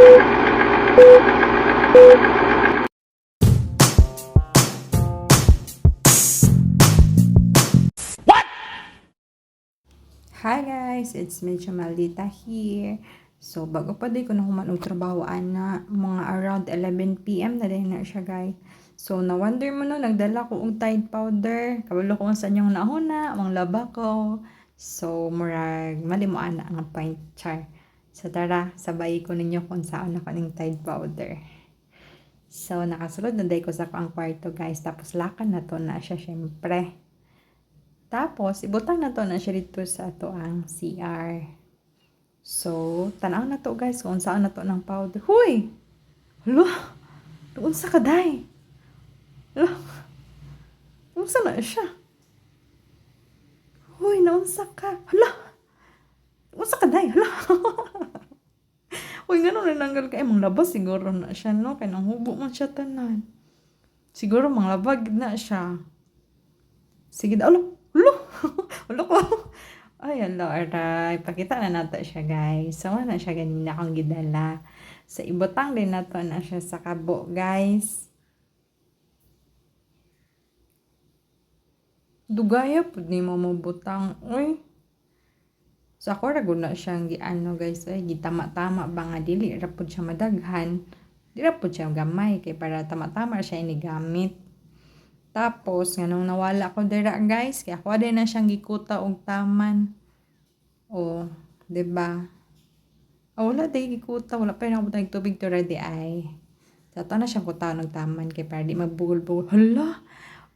Hi guys, it's me Chamalita here. So, bago pa di ko na human og trabaho ana, mga around 11pm na din na siya guys. So, na-wonder mo no, nagdala ko og Tide powder. Kabalo ko kung saan yung nauna, ang laba ko. So, murag, mali mo ana ang pint char. So, tara, sabay ko ninyo kung saan ako ng Tide powder. So, nakasulod na day ko sa ang kwarto guys. Tapos, lakan na to na siya syempre. Tapos, ibutang na to na siya dito sa to ang CR. So, tanaw na to guys kung saan na to ng powder. Huy! Hala! Doon sa kaday. Hala! Kung saan na siya? Huy, naunsa ka. Hala! Doon sa kaday. Hala! Uy, ganun na nanggal ka. Eh, mga labas siguro na siya, no? Kaya nang hubo man siya tanan. Siguro mga labag na siya. Sige, alo, alo, alo ko. Ay, alo, aray. Pakita na nato siya, guys. So, na siya ganina akong gidala. Sa ibutang din nato na siya sa kabo, guys. Dugaya po ni mo mabutang. Uy. Sa ako ra na siyang giano guys ay gitama-tama ba nga dili ra pud siya madaghan. Di ra pud siya gamay kay para tama-tama siya inigamit. Tapos, nga nung nawala ko dira guys, kaya ako din na siyang gikuta og taman. O, 'di ba? Ah, wala day gikuta, wala pa rin ako tayong tubig to ready ay. Sa na siyang kuta ng taman kay para di magbugol-bugol. Hala!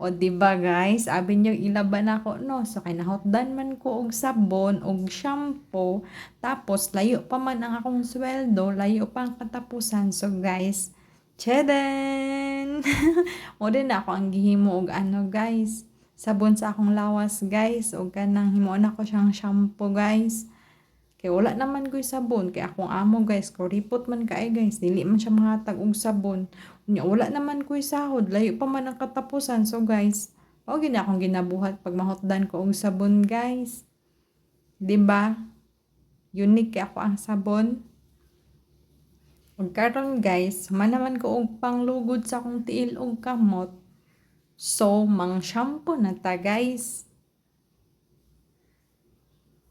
O, ba guys? Abi niyo ilaban ako, no? So, kay nahotdan man ko og sabon, og shampoo. Tapos, layo pa man ang akong sweldo, layo pa ang katapusan. So, guys, Cheden! o din ako ang gihimo og ano guys. Sabon sa akong lawas guys. O kanang himoon ako siyang shampoo guys. Kay wala naman ko'y sabon. Kay akong amo guys. Kuripot man kaay guys. Dili man siya mahatag og sabon. Unya, wala naman ko'y sahod. Layo pa man ang katapusan. So guys, o gina akong ginabuhat pag mahotdan ko og sabon guys. ba? Unique kay ako ang sabon. Ug karon guys, manaman ko og panglugod sa akong tiil og kamot. So, mang shampoo na ta guys.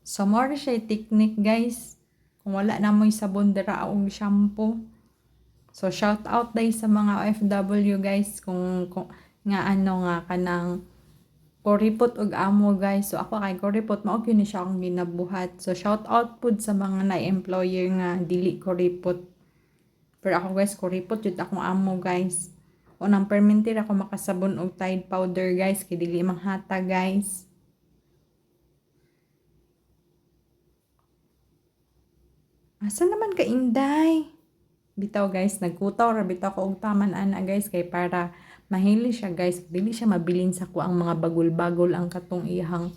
So, more siya technique guys. Kung wala na mo'y sabon dira og shampoo. So, shout out day sa mga OFW guys kung, kung nga ano nga kanang koripot og amo guys. So ako kay koripot mao gyud ni siya akong ginabuhat. So shout out pud sa mga na-employer nga dili koripot. Pero ako guys koripot jud akong amo guys. O nang permintir ako makasabon og Tide powder guys kay dili manghata guys. Asa naman ka Inday? Bitaw guys, nagkutaw ra bitaw ko og taman ana guys kay para mahili siya guys. Dili siya mabilin sa ko ang mga bagol-bagol ang katong ihang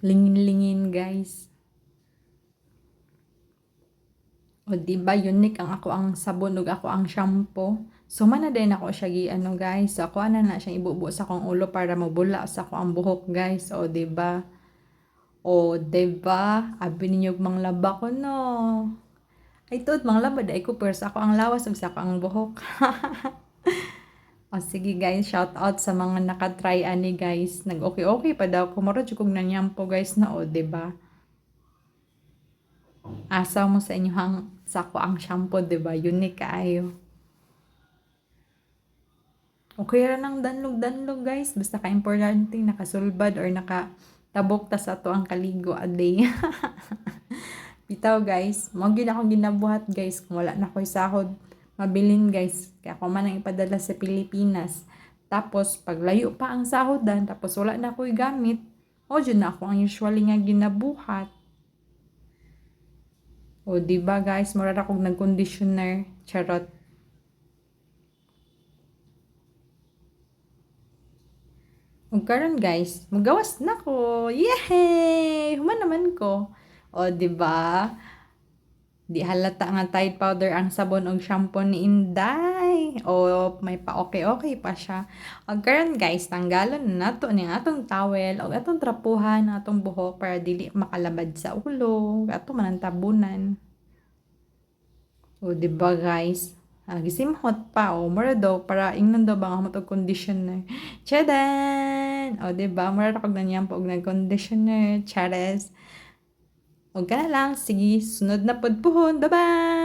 lingin-lingin guys. O di ba unique ang ako ang sabon ug ako ang shampoo. So man na din ako siya gi ano guys. So ako ana na siyang ibubo sa akong ulo para mabula sa ako ang buhok guys. O di ba? O di ba? Abi ninyo mang laba ko no. Ay tuod mang laba dai ko pero ako ang lawas sa ako ang buhok. O sige guys, shout out sa mga nakatry ani guys. Nag okay okay pa daw ko maro jud kog nanyampo guys na o, di ba? Asa mo sa inyo hang sa ko ang shampoo, di ba? Unique kaayo. Okay ra nang danlog-danlog guys. Basta ka importante nakasulbad or nakatabok ta sa to ang kaligo a day. Bitaw guys, mo gyud akong ginabuhat guys kung wala na ko'y sahod mabilin guys. Kaya ako man ang ipadala sa Pilipinas. Tapos, paglayo pa ang sahodan, tapos wala na ako'y gamit, o dyan na ako ang usually nga ginabuhat. O, di ba guys, mura akong nag-conditioner. Charot. O karon guys, magawas na ko. Yay! Human naman ko. O, di ba? Di halata nga Tide powder ang sabon og shampoo ni Inday. O may pa okay-okay pa siya. Og karon guys, tanggalon na nato ni atong towel og atong trapuhan atong buhok para dili makalabad sa ulo. Ato man ang tabunan. O, di ba guys? Ah, gisimhot pa, o, mura daw, para ingnan daw ba nga matog conditioner. Chadan! O, ba? Mura ako na niyan po, og conditioner. Chares. O, ka na lang. Sige, sunod na podpuhon. Bye-bye!